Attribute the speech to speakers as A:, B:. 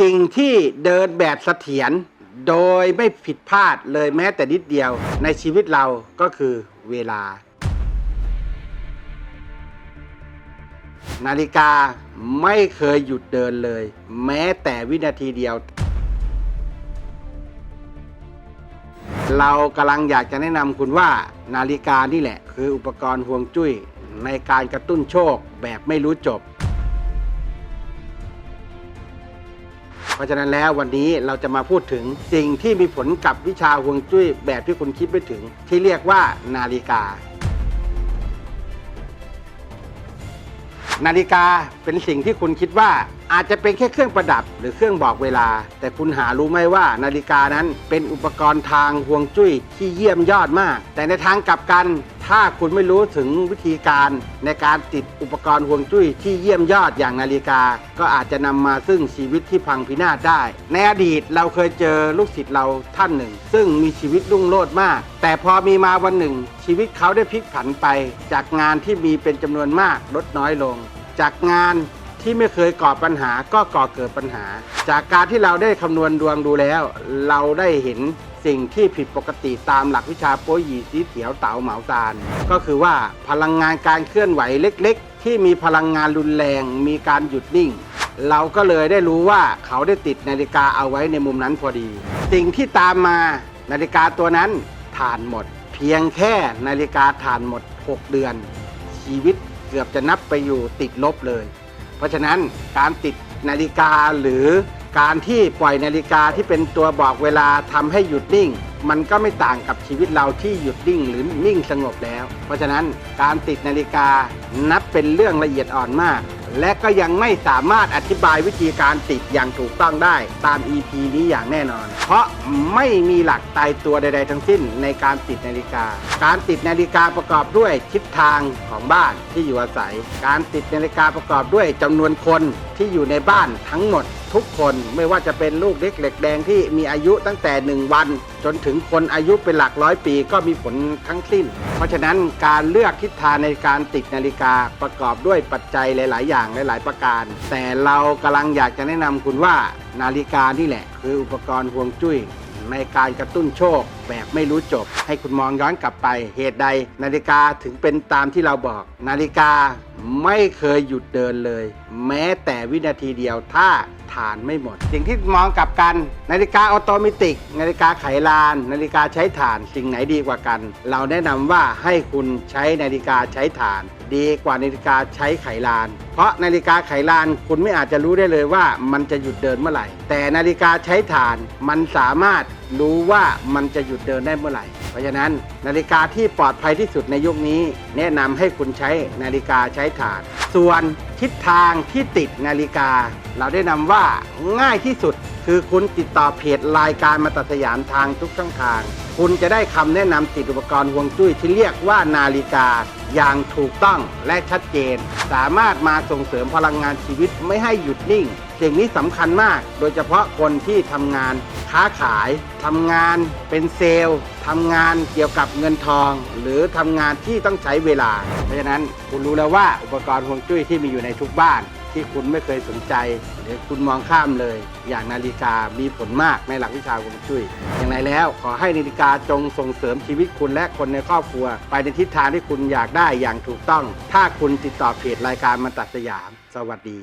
A: สิ่งที่เดินแบบเสถียรโดยไม่ผิดพลาดเลยแม้แต่นิดเดียวในชีวิตเราก็คือเวลา นาฬิกาไม่เคยหยุดเดินเลย แม้แต่วินาทีเดียว เรากำลังอยากจะแนะนำคุณว่า นาฬิกานี่แหละ คืออุปกรณ์ห่วงจุ้ยในการกระตุ้นโชคแบบไม่รู้จบ เพราะฉะนั้นแล้ววันนี้เราจะมาพูดถึงสิ่งที่มีผลกับวิชาห่วงจุ้ยแบบที่คุณคิดไม่ถึง ที่เรียกว่านาฬิกา นาฬิกาเป็นสิ่งที่คุณคิดว่าอาจจะเป็นแค่เครื่องประดับหรือเครื่องบอกเวลา แต่คุณหารู้ไหมว่านาฬิกานั้นเป็นอุปกรณ์ทางห่วงจุ้ยที่เยี่ยมยอดมาก แต่ในทางกลับกัน ถ้าคุณไม่รู้ถึงวิธีการในการติดอุปกรณ์ห่วงจุ้ยที่เยี่ยมยอดอย่างนาฬิกา ก็อาจจะนำมาซึ่งชีวิตที่พังพินาศได้ ในอดีตเราเคยเจอลูกศิษย์เราท่านหนึ่ง ซึ่งมีชีวิตรุ่งโรจน์มาก แต่พอมีมาวันหนึ่ง ชีวิตเขาได้พลิกผันไป จากงานที่มีเป็นจำนวนมากลดน้อยลง จากงานที่ไม่เคยก่อปัญหาก็ก่อเกิดปัญหา จากการที่เราได้คำนวณดวงดูแล้ว เราได้เห็น สิ่งที่ผิดปกติตามหลักวิชาโป้ยหยีสีเถียวเต๋าเหมาซาน ก็คือว่าพลังงานการเคลื่อนไหวเล็กๆ ที่มีพลังงานรุนแรง มีการหยุดนิ่ง เราก็เลยได้รู้ว่าเขาได้ติดนาฬิกาเอาไว้ในมุมนั้นพอดี สิ่งที่ตามมานาฬิกาตัวนั้นถ่านหมด เพียงแค่นาฬิกาถ่านหมด 6 เดือน ชีวิตเกือบจะนับไปอยู่ติดลบเลย เพราะฉะนั้นการติดนาฬิกาหรือ การที่ปล่อยนาฬิกาที่เป็นตัวบอกเวลาทำให้หยุดนิ่ง มันก็ไม่ต่างกับชีวิตเราที่หยุดนิ่งหรือนิ่งสงบแล้ว เพราะฉะนั้นการติดนาฬิกานับเป็นเรื่องละเอียดอ่อนมาก และก็ยังไม่สามารถอธิบายวิธีการติดอย่างถูกต้องได้ตาม EP นี้อย่างแน่นอน เพราะไม่มีหลักตายตัวใด ๆ ทั้งสิ้นในการติดนาฬิกา การติดนาฬิกาประกอบด้วยทิศทางของบ้านที่อยู่อาศัย การติดนาฬิกาประกอบด้วยจำนวนคนที่อยู่ในบ้านทั้งหมด ทุกคนไม่ว่าจะเป็นลูกเล็กเหล็กแดงที่มีอายุตั้งแต่ 1 วัน จนถึงคนอายุเป็นหลักร้อยปีก็มีผลทั้งสิ้น เพราะฉะนั้นการเลือกทิศทางในการติดนาฬิกาประกอบด้วยปัจจัยหลาย ๆ อย่างหลาย ๆ ประการ แต่เรากำลังอยากจะแนะนำคุณว่านาฬิกานี่แหละ คืออุปกรณ์ห่วงจุ้ยในการกระตุ้นโชคแบบไม่รู้จบ ให้คุณมองย้อนกลับไป เหตุใด นาฬิกาถึงเป็นตามที่เราบอก นาฬิกาไม่เคยหยุดเดินเลย แม้แต่วินาทีเดียวถ้าฐานไม่หมด สิ่งที่มองกลับกัน นาฬิกาออโตเมติก นาฬิกาไขลาน นาฬิกาใช้ถ่าน สิ่งไหนดีกว่ากัน เราแนะนำว่าให้คุณใช้นาฬิกาใช้ถ่าน ดีกว่านาฬิกาใช้ไขลาน เพราะนาฬิกาไขลานคุณไม่อาจจะรู้ได้เลยว่ามันจะหยุดเดินเมื่อไหร่ แต่นาฬิกาใช้ถ่านมันสามารถรู้ว่ามันจะหยุดเดินได้เมื่อไหร่ เพราะฉะนั้นนาฬิกาที่ปลอดภัยที่สุดในยุคนี้ แนะนำให้คุณใช้นาฬิกาใช้ถ่าน ส่วนทิศทางที่ติดนาฬิกา เราได้นำว่าง่ายที่สุด คือคุณติดต่อเพจรายการมาตัดสยามทางทุกช่องทาง คุณจะได้คำแนะนำติดอุปกรณ์ห่วงจุ้ยที่เรียกว่านาฬิกา อย่างถูกต้องและชัดเจน สามารถมาส่งเสริมพลังงานชีวิตไม่ให้หยุดนิ่ง สิ่งนี้สำคัญมาก โดยเฉพาะคนที่ทำงาน ค้าขายทำงานเป็นเซลล์ทำงานเกี่ยวกับเงินทอง หรือทำงานที่ต้องใช้เวลา เพราะฉะนั้นคุณรู้แล้วว่าอุปกรณ์ห่วงจุ้ยที่มีอยู่ในทุกบ้าน ที่คุณไม่เคยสนใจ หรือคุณมองข้ามเลย อย่างนาฬิกามีผลมากในหลักวิชาฮวงช่วยอย่างไรแล้ว ขอให้นาฬิกาจงส่งเสริมชีวิตคุณและคนในครอบครัว ไปในทิศทางที่คุณอยากได้อย่างถูกต้อง ถ้าคุณติดต่อเพจรายการมันตัดสยาม สวัสดี